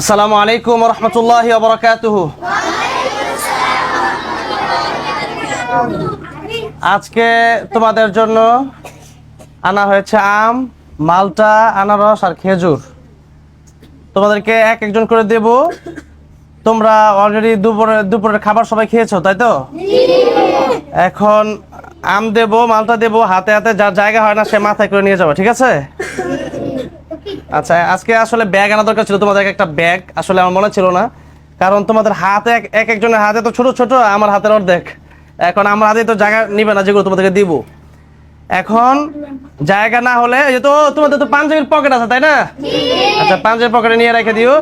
আসসালামু আলাইকুম রহমতুল্লাহ বরকাতুহু। আজকে তোমাদের জন্য আনা হয়েছে আম, মালটা, আনারস আর খেজুর। তোমাদেরকে এক একজন করে দেব। তোমরা অলরেডি দুপুরে দুপুরের খাবার সবাই খেয়েছো, তাই তো? এখন আম দেব, মালটা দেব, হাতে হাতে যার জায়গা হয় না সে মাথায় করে নিয়ে যাব, ঠিক আছে? আচ্ছা আজকে আসলে ব্যাগ আনা দরকার ছিল তোমাদের একটা ব্যাগ আসলে আমার মনে ছিল না কারণ তোমাদের হাতে এক এক একজনের হাতে তো ছোট ছোট আমার হাতের অর্ধেক। এখন আমার হাতে তো জায়গা নিবে না যেগুলো তোমাদেরকে দিব। এখন জায়গা না হলে এই তো তোমাদের তো পাঞ্জাবির পকেট আছে তাই না? আচ্ছা পাঞ্জাবির পকেটে নিয়ে রেখে দিও।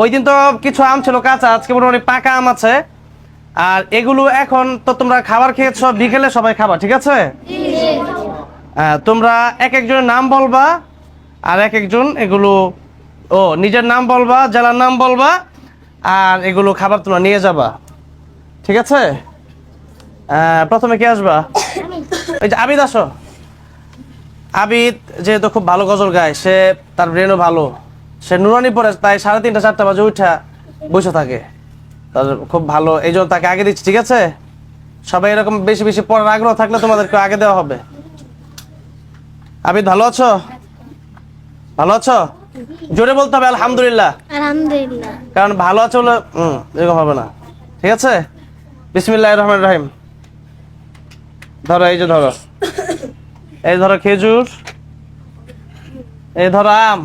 ওই দিন তো কিছু আম ছিল কাঁচা আজকে মোটামুটি পাকা আম আছে। আর এগুলো এখন তো তোমরা খাবার খেয়েছো বিকেলে সবাই খাবার ঠিক আছে? তোমরা এক একজনের নাম বলবা আর এক একজন এগুলো, ও, নিজের নাম বলবা, জেলার নাম বলবা, আর এগুলো খাবার তোমরা নিয়ে যাবা। ঠিক আছে? প্রথমে কে আসবা? এই যে আবিদ আসো। আবিদ যেহেতু খুব ভালো গজল গায়, সে তার ব্রেনও ভালো। সে নুরানি পরে তাই সাড়ে তিনটা, চারটা বাজে উঠা বসে থাকে। তার খুব ভালো, এই জন্য তাকে আগে দিচ্ছি, ঠিক আছে? সবাই এরকম বেশি বেশি পড়ার আগ্রহ থাকলে তোমাদেরকে আগে দেওয়া হবে। আবিদ, ভালো আছো? ভালো আছো? জোরে বলতে হবে আলহামদুলিল্লাহ। আলহামদুলিল্লাহ। কারণ ভালো আছো বলে হুম এরকম হবে না। ঠিক আছে? বিসমিল্লাহ রহমান রাহিম। ধরো এই যে ধরো। এই ধরো খেজুর। এই ধরো আম।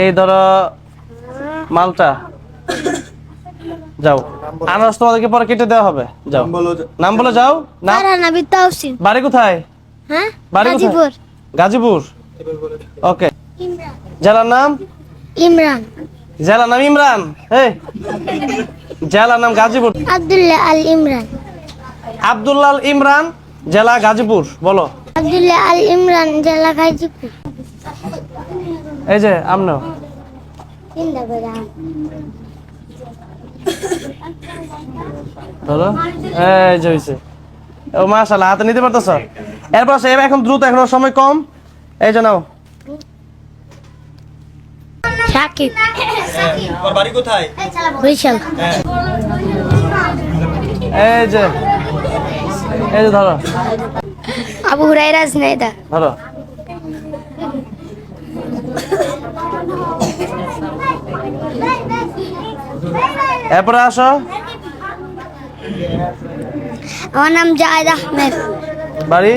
এই ধরো মালটা। যাও। আনারস তোমাদেরকে পরে কেটে দেওয়া হবে। যাও। নাম বলে যাও। না কারা নাবি তাওসিন। বাড়ি কোথায়? হ্যাঁ? বাড়ি কোথায়? গাজীপুর? ওকে। জেলার নাম? ইমরান। জেলার নাম ইমরান? এই। জেলার নাম গাজীপুর। আব্দুল্লাহ আল ইমরান। আব্দুল্লাল ইমরান জেলা গাজীপুর বলো। আব্দুল্লাহ আল ইমরান জেলা গাজীপুর। এই যে আমনো ধরো এই যে হইছে। ও মাশাআল্লাহ হাতে নিতে পারতেছ? এরপর সে এখন দ্রুত এখন সময় কম। এই যে নাও। সাকিব। তোমার বাড়ি কোথায়? বরিশাল। এই যে এই যে ধরো। আবু হুরাইরা জনেদা ধরো। এরপরে আসো। আমার নাম জায়েদ আহমেদ। বাড়ি?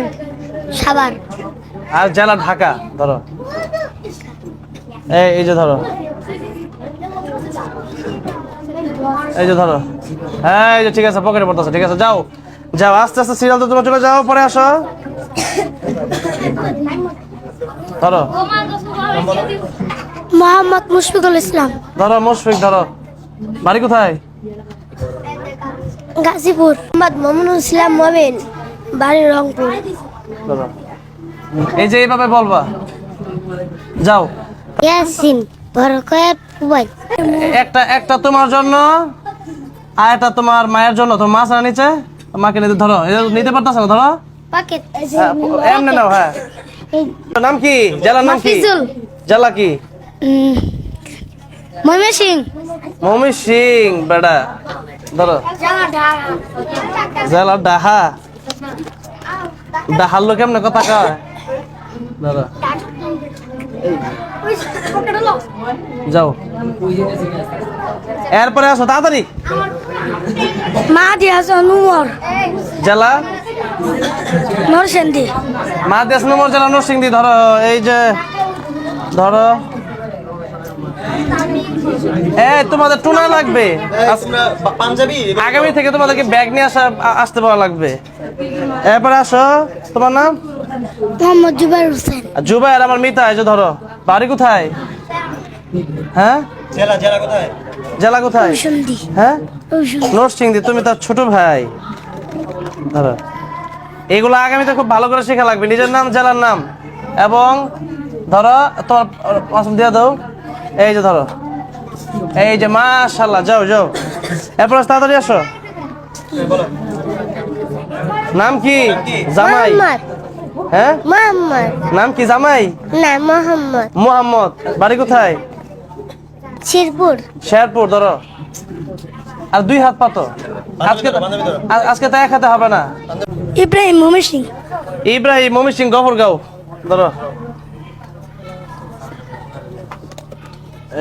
সাবার আর জেলা ঢাকা ধরো। এই এই যে ধরো। এই যে ধরো। হ্যাঁ এই যে ঠিক আছে পকেটে পড়তেছে ঠিক আছে যাও। যাও আস্তে আস্তে সিরিয়াল তো তোমার চলে যাও পরে আসো। ধরো। মোহাম্মদ মুশফিকুল ইসলাম। ধরো মুশফিক ধরো। বাড়ি কোথায়? গাজীপুর। মোহাম্মদ মমিনুল ইসলাম মমিন। বাড়ি রংপুর। এই যে এইভাবে বলবা। যাও। ইয়াসিন বরকত একটা একটা তোমার জন্য আর একটা তোমার মায়ের জন্য। তোমার মাছ না নিচে মাকে নিতে ধরো। নিতে পারতেছ না ধরো। এমনি নাও হ্যাঁ। নাম কি? জেলার নাম কি? জেলা কি? ময়মন সিং। মমি সিং বেড়া। ধরো। জেলা ডাহা। ডাহার লোক কেমনে কথা কয়? ধরো। যাও। এরপরে আসো তাড়াতাড়ি। মাহাদি হাসান উমর জেলা? নরসেন্দি মা দেশ নম্বর জেলা নরসিংদী। ধরো এই যে ধরো। এ তোমাদের টুনা লাগবে। পাঞ্জাবি? আগামী থেকে তোমাদেরকে ব্যাগ নিয়ে আসা আসতে পারা লাগবে। এরপরে আসো তোমার নাম? মোহাম্মদ জুবাইর হোসেন। আর জুবাইর আমার মিতা এই যে ধরো বাড়ি কোথায়? হ্যাঁ? জেলা জেলা কোথায়? জেলা কোথায়? হ্যাঁ? নরসিংদী তুমি তার ছোট ভাই। ধরো। এগুলো আগামীতে খুব ভালো করে শেখা লাগবে। নিজের নাম জেলার নাম। এবং ধরো তোমার পছন্দ দিয়ে দাও। এই যে ধরো। এই যে মাশাল্লাহ যাও যাও। এরপর তাড়াতাড়ি আসো। বলো। নাম কি? জামাই। হ্যাঁ? মোহাম্মদ। নাম কি জামাই? না মোহাম্মদ। মোহাম্মদ। বাড়ি কোথায়? শিরপুর। শেরপুর ধরো। আর দুই হাত পাতো। আজকে। আজকে তো এক হাতে হবে না। ইব্রাহিম মোহাম্মদ সিং। ইব্রাহিম মমি সিং গফরগাঁও। ধরো।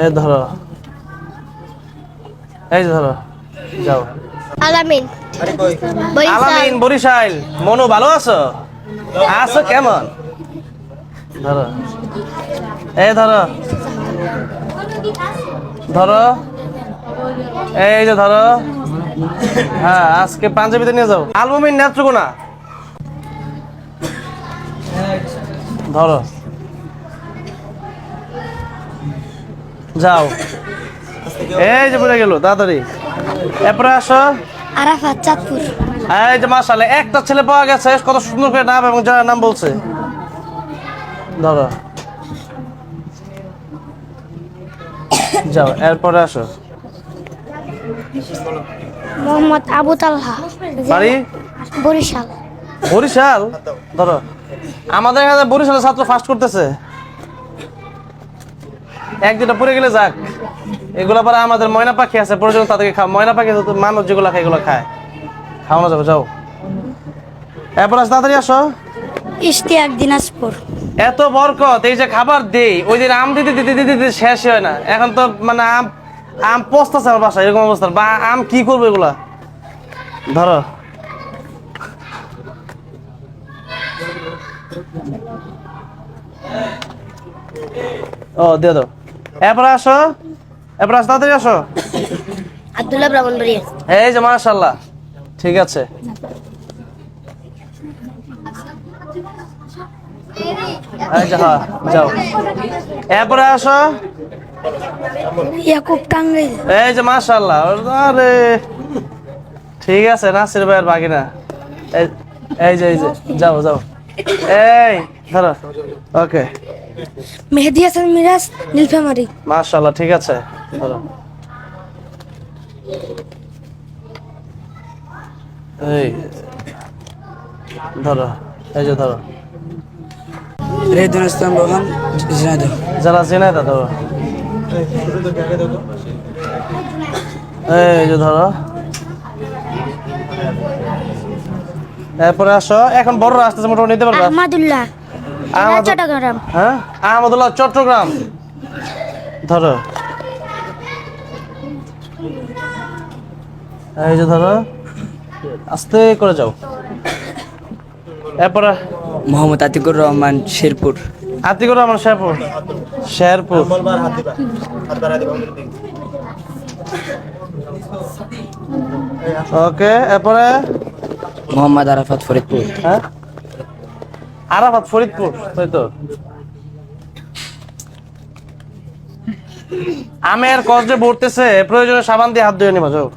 এ ধরো। এই ধরো যাও। আলামিন। আলামিন বরিশাল। মনু ভালো আছো? আছো কেমন? ধরো। এই ধরো। ধরো। এই যে ধরো। হ্যাঁ আজকে পাঞ্জাবিতে নিয়ে যাও। আলবমিন নেত্রকোনা। ধরো। যাও। এই যে পড়ে গেল তাড়াতাড়ি। এরপরে আসো। আরাফাত চাঁদপুর। এই যে মাসালে একটা ছেলে পাওয়া গেছে কত সুন্দর করে নাম এবং যারা নাম বলছে। ধরো। যাও এরপরে আসো। মোহাম্মদ আবু তালহা বাড়ি? বরিশাল। বরিশাল? ধরো। আমাদের এখানে বরিশালের ছাত্র ফার্স্ট করতেছে। এক দুটা পড়ে গেলে যাক। এগুলো পরে আমাদের ময়না পাখি আছে প্রয়োজন তাদেরকে খাও ময়না পাখি মানুষ যেগুলো খায় এগুলো খায়। খাওয়ানো যাবে যাও। এরপর আসো তাড়াতাড়ি আসো। ইশতিয়াক দিনাজপুর। এত বরকত এই যে খাবার দেই ওই দিন আম দিতে দিতে দিতে দিতে শেষ হয় না। এখন তো মানে আম আম পচতেছে আমার বাসায় এরকম অবস্থা। বা আম কি করব এগুলা? ধরো। ও দিয়ে দাও। এরপরে আসো। আসো তাড়াতাড়ি আসো। আব্দুল্লাহ ব্রাহ্মণবাড়িয়া এই যে মাশাল্লাহ ঠিক আছে। হ্যাঁ যাও। এরপরে আসো। ইয়াকুব টাঙ্গাইল এই যে আরে। ঠিক আছে নাসির ভাইয়ের বাগিনা এই এই যে এই যে যাও যাও। এই ধরো ওকে মেহেদি হাসান মিরাজ নীলফামারি। মাশাল্লাহ ঠিক আছে। ধরো এই ধরো এই যে ধরো রেদুল ইসলাম রোহান ঝিনাইদহ যারা তা ধরো এই যে ধরো এরপরে আসো এখন বড়রা আসতেছে মোটামুটি নিতে পারবা। আহমদুল্লাহ। চট্টগ্রাম। হ্যাঁ? আহমদুল্লাহ চট্টগ্রাম। ধরো। এই যে ধরো। আস্তে করে যাও। এরপরে? মোহাম্মদ আতিকুর রহমান শেরপুর। আতিকুর রহমান শেরপুর। শেরপুর। ওকে এরপরে? মোহাম্মদ আরাফাত ফরিদপুর। হ্যাঁ? আরাফাত ফরিদপুর তাই তো। আমের কষ যে ভরতেছে প্রয়োজনে সাবান দিয়ে হাত ধুয়ে নিবা যাও।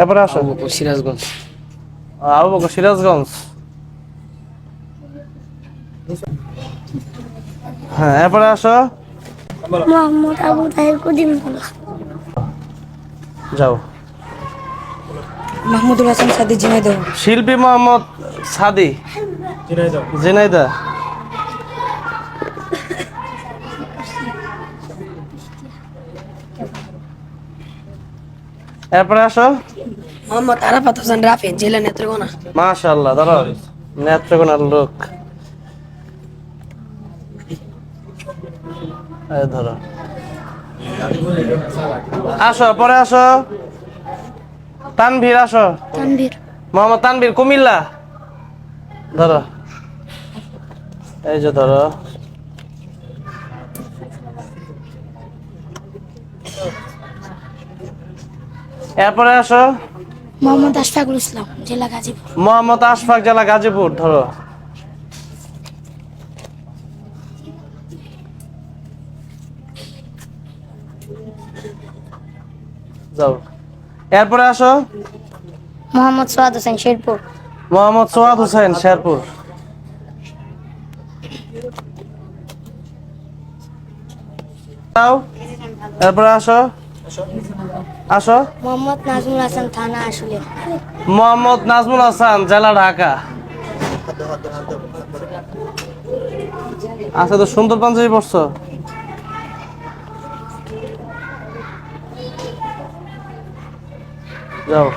এরপরে আসো। সিরাজগঞ্জ। আবু বকর সিরাজগঞ্জ। হ্যাঁ এরপরে আসো। মোহাম্মদ আবু তাহের কুদিন যাও। মাহমুদুল হাসান সাদি ঝিনাইদহ শিল্পী মোহাম্মদ সাদি। জিনাইদা এরপরে আসো। মোহাম্মদ আরাফাত হোসেন রাফি জেলা নেত্রকোনা। মাশাল্লাহ ধরো নেত্রকোনার লোক। ধরো। আসো পরে আসো। তানভীর আসো। তানভীর। মোহাম্মদ তানভীর কুমিল্লা। ধরো। এই যে ধরো। এরপরে আসো। মোহাম্মদ আশফাকুল ইসলাম জেলা গাজীপুর। মোহাম্মদ আশফাক জেলা গাজীপুর ধরো। যাও। এরপরে আসো। মোহাম্মদ সোয়াদ হোসেন শেরপুর। মোহাম্মদ সোয়াদ হোসেন শেরপুর। এরপরে আসো। আসো। মোহাম্মদ নাজমুল হাসান থানা আসলে মোহাম্মদ নাজমুল হাসান জেলা ঢাকা। আচ্ছা তো সুন্দর পাঞ্জাবি পরছো যাও।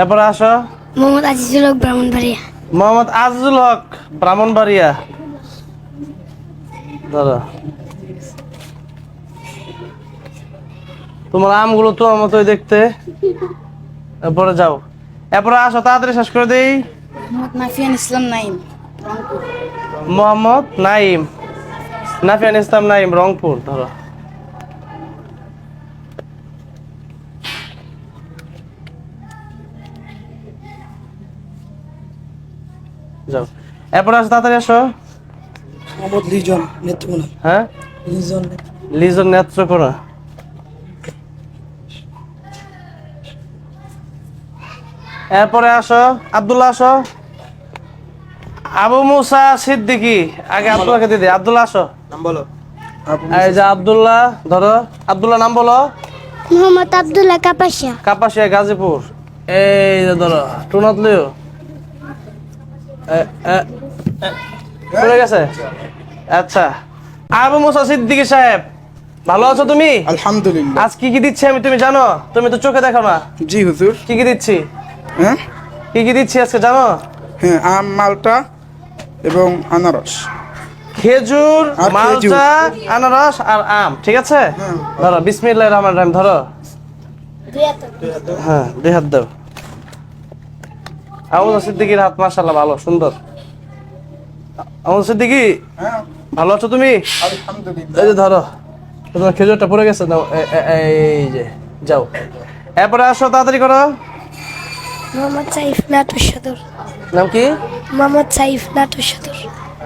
এরপরে আসো। মোহাম্মদ আজিজুল হক ব্রাহ্মণবাড়িয়া। মোহাম্মদ আজিজুল হক ব্রাহ্মণবাড়িয়া। দাদা। তোমার আমগুলো তো আমার মতোই দেখতে। এরপরে যাও। এরপরে আসো তাড়াতাড়ি শেষ করে দেই। নাফিয়ান ইসলাম নাইম মোহাম্মদ নাইম নাফিয়ান ইসলাম নাইম রংপুর ধরো এরপরে আসো তাড়াতাড়ি আসো। মোহাম্মদ লিজন নেত্রকোনা। হ্যাঁ? লিজন লিজন নেত্রকোনা। এরপরে আসো আব্দুল্লাহ আসো। আবু মুসা সিদ্দিকি আগে আব্দুল্লাহকে দিদি আব্দুল্লাহ আসো। নাম বলো। এই যে আব্দুল্লাহ ধরো। আব্দুল্লাহ নাম বলো। মোহাম্মদ আবদুল্লাহ কাপাসিয়া। কাপাসিয়া গাজীপুর। এই যে ধরো টুনাত লিও পড়ে গেছে? আচ্ছা। আবু মুসা সিদ্দিকি সাহেব ভালো আছো তুমি? আলহামদুলিল্লাহ। আজ কি কি দিচ্ছি আমি তুমি জানো? তুমি তো চোখে দেখো না। জি হুজুর। কি কি দিচ্ছি? হ্যাঁ? কি কি দিচ্ছি আজকে জানো? হ্যাঁ আম মালটা এবং আনারস। খেজুর মালটা আনারস আর আম ঠিক আছে? ধরো বিসমিল্লাহ রহমান রহিম ধরো। হ্যাঁ দুই হাত দাও। আবু সিদ্দিকির হাত মাশাল্লাহ ভালো সুন্দর। আবু সিদ্দিকি হ্যাঁ। ভালো আছো তুমি? আলহামদুলিল্লাহ। এই যে ধরো তোমার খেজুরটা পড়ে গেছে এ- এই যে যাও। এরপরে আসো তাড়াতাড়ি করো। মোহাম্মদ সাইফ নাটোর সদর। নাম কি? মোহাম্মদ সাইফ নাটোর সদর।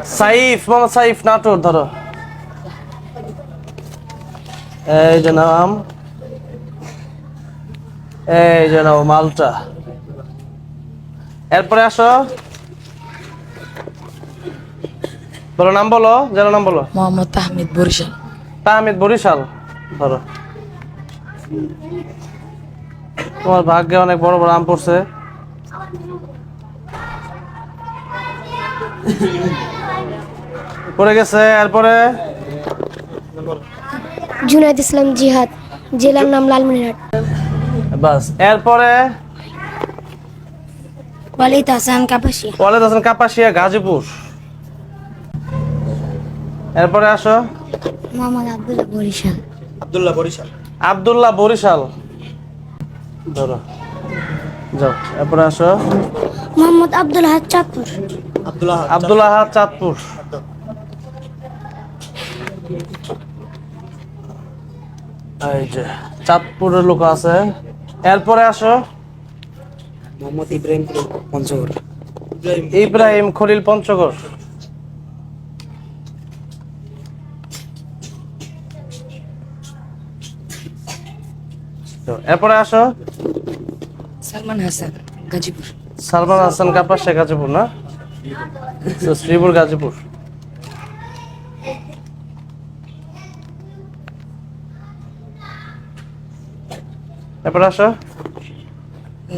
সাইফ মোহাম্মদ সাইফ নাটোর ধরো। এই যে নাম। এই যে নাও মালটা। এরপরে আসো। বলো নাম বলো যেন নাম বলো। মোহাম্মদ তাহমিদ বরিশাল। তাহমিদ বরিশাল। ধরো। তোমার ভাগ্যে অনেক বড় বড় আম পড়ছে। পড়ে গেছে এরপরে? জুনাইদ ইসলাম জিহাদ জেলার নাম লালমনিরহাট। বাস এরপরে? ওয়ালিদ হাসান কাপাসিয়া। ওয়ালেদ হাসান কাপাসিয়া গাজীপুর। এরপরে আসো। মোহাম্মদ আবদুল্লাহ বরিশাল। আব্দুল্লাহ বরিশাল। আব্দুল্লাহ বরিশাল। ধরো। যাও এরপরে আসো। মোহাম্মদ আব্দুল হাদ চাঁদপুর। আব্দুল্লাহ আব্দুল্লাহ আহাদ চাঁদপুর। এই যে চাঁদপুরের লোক আছে। এরপরে আসো। মোহাম্মদ ইব্রাহিম পঞ্চগড়। ইব্রাহিম ইব্রাহিম খলিল পঞ্চগড়। এরপরে আসো। সালমান হাসান গাজীপুর। সালমান হাসান কাপাসে গাজীপুর না? শ্রীপুর গাজীপুর। এরপরে আসো।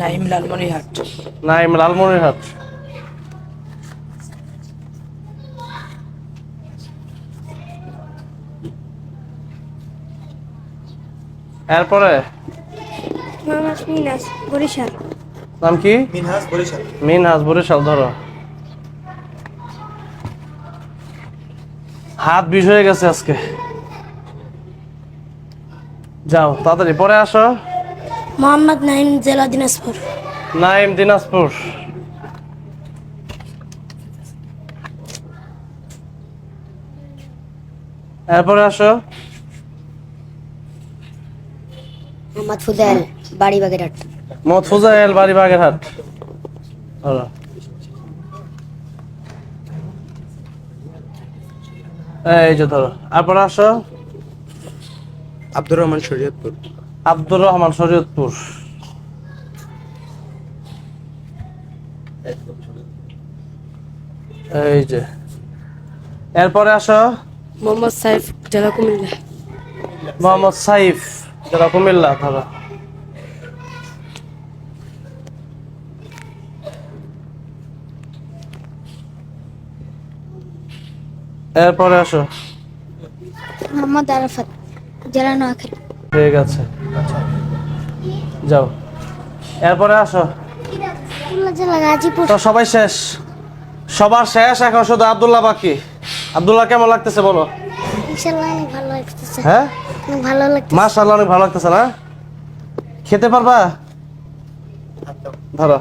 নাইম লালমনিরহাট। নাইম লালমনিরহাট। এরপরে? বরিশাল। নাম কি? মিনহাজ বরিশাল। মিনহাজ বরিশাল ধরো। হাত বিষ হয়ে গেছে আজকে। যাও তাড়াতাড়ি পরে আসো। মোহাম্মদ নাইম জেলা দিনাজপুর। নাইম দিনাজপুর। এরপরে আসো। মোহাম্মদ ফুদাইল বাড়ি বাগেরহাট মোহাম্মদ ফুজাইল বাড়ি বাগেরহাট ধরো। এই যে ধরো। তারপরে আসো। আব্দুর রহমান শরীয়তপুর। আব্দুর রহমান শরীয়তপুর। এই যে। এরপরে আসো। মোহাম্মদ সাইফ জেলা কুমিল্লা। মোহাম্মদ সাইফ যারা কুমিল্লা ধরো। এরপরে আসো। মোহাম্মদ আরাফাত জেলা নোয়াখালী। ঠিক আছে। যাও। এরপরে আসো। তো সবাই শেষ। সবার শেষ এখন শুধু আব্দুল্লাহ বাকি। আব্দুল্লাহ কেমন লাগতেছে বলো? হ্যাঁ? ভালো অনেক ভালো লাগতেছে না? খেতে পারবা? ধরো।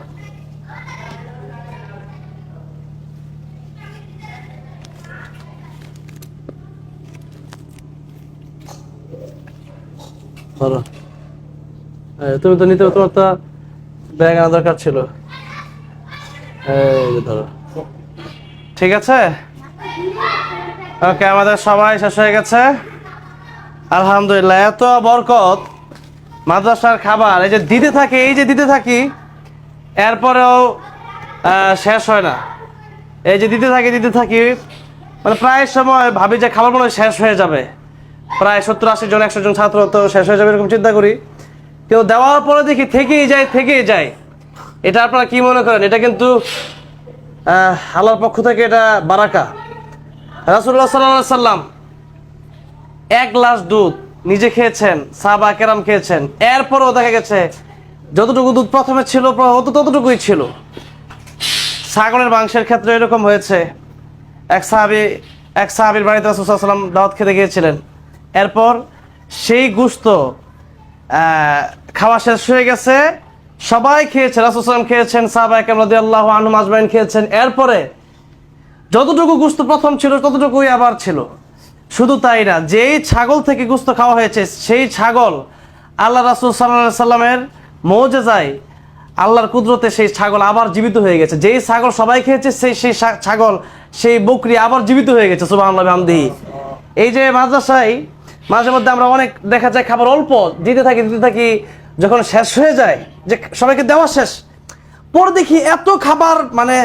ধরো। তুমি তো নিতে, তোমার তো ব্যাগ আনা দরকার ছিল। ধরো। ঠিক আছে? ওকে, আমাদের সবাই শেষ হয়ে গেছে। আলহামদুলিল্লাহ, এত বরকত মাদ্রাসার খাবার। এই যে দিতে থাকি, এই যে দিতে থাকি, এরপরেও শেষ হয় না। এই যে দিতে থাকি দিতে থাকি মানে প্রায় সময় ভাবি যে খাবার মনে শেষ হয়ে যাবে। প্রায় সত্তর আশি জন, একশো জন ছাত্র তো শেষ হয়ে যাবে, এরকম চিন্তা করি। কেউ দেওয়ার পরে দেখি থেকেই যায় থেকেই যায়। এটা আপনারা কি মনে করেন? এটা কিন্তু আল্লাহর পক্ষ থেকে এটা বারাকা। রাসুল্লাহ সাল্লাহ সাল্লাম এক গ্লাস দুধ নিজে খেয়েছেন সাবা কেরাম খেয়েছেন। এরপরও দেখা গেছে, যতটুকু দুধ প্রথমে ছিল ততটুকুই ছিল। ছাগলের মাংসের ক্ষেত্রে এরকম হয়েছে। এক সাহাবি, এক সাহাবির বাড়িতে রাসুসাল্লাম দাওয়াত খেতে গিয়েছিলেন। এরপর সেই গুস্ত খাওয়া শেষ হয়ে গেছে। সবাই খেয়েছে রাসুসাল্লাম খেয়েছেন সাহাবা কেরাম রাদিয়াল্লাহু আনহুম আজমাইন খেয়েছেন। এরপরে যতটুকু গুস্ত প্রথম ছিল, ততটুকুই আবার ছিল। শুধু তাই না, যেই ছাগল থেকে গুস্ত খাওয়া হয়েছে, সেই ছাগল আল্লাহ রাসুল সাল্লাহ সাল্লামের মৌজেজায় আল্লাহর কুদরতে সেই ছাগল আবার জীবিত হয়ে গেছে। যেই ছাগল সবাই খেয়েছে, সেই সেই ছাগল, সেই বকরি আবার জীবিত হয়ে গেছে সুবাহ আমদিহি এই যে মাদ্রাসায় মাঝে মধ্যে আমরা অনেক দেখা যায় খাবার অল্প, দিতে থাকি দিতে থাকি যখন শেষ হয়ে যায়, যে সবাইকে দেওয়া শেষ, পরে দেখি এত খাবার মানে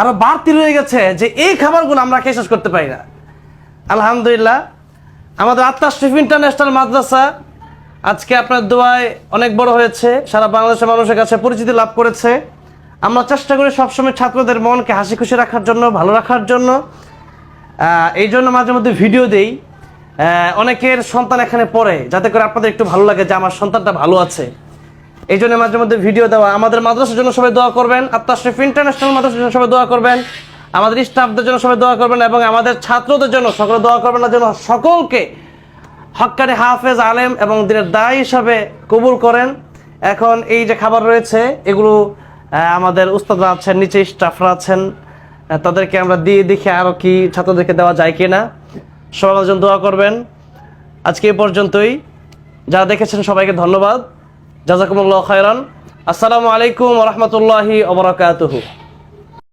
আরও বাড়তি রয়ে গেছে যে এই খাবারগুলো আমরা খেয়ে শেষ করতে পারি না। আলহামদুলিল্লাহ, আমাদের আত্মা শরীফ ইন্টারন্যাশনাল মাদ্রাসা আজকে আপনার দোয়ায় অনেক বড় হয়েছে, সারা বাংলাদেশের মানুষের কাছে পরিচিতি লাভ করেছে। আমরা চেষ্টা করি সবসময় ছাত্রদের মনকে হাসি খুশি রাখার জন্য, ভালো রাখার জন্য। এই জন্য মাঝে মধ্যে ভিডিও দেই। অনেকের সন্তান এখানে পড়ে, যাতে করে আপনাদের একটু ভালো লাগে যে আমার সন্তানটা ভালো আছে। এই জন্য মাঝে মধ্যে ভিডিও দেওয়া, আমাদের মাদ্রাসার জন্য সবাই দোয়া করবেন আত্মাশরীফ ইন্টারন্যাশনাল মাদ্রাসার জন্য সবাই দোয়া করবেন, আমাদের স্টাফদের জন্য সবাই দোয়া করবেন, এবং আমাদের ছাত্রদের জন্য সকলে দোয়া করবেন না, যেন সকলকে হক্কানি হাফেজ, আলেম এবং দিনের দায় হিসাবে কবুল করেন। এখন এই যে খাবার রয়েছে, এগুলো আমাদের উস্তাদরা আছেন, নিচে স্টাফরা আছেন তাদেরকে আমরা দিয়ে দেখি আরও কি ছাত্রদেরকে দেওয়া যায় কিনা। সবাই আমাদের জন্য দোয়া করবেন। আজকে এ পর্যন্তই। যারা দেখেছেন সবাইকে ধন্যবাদ। জাজাকুমুল্লাহ খায়রান। আসসালামু আলাইকুম রহমতুল্লাহি ওবরাকাতুহু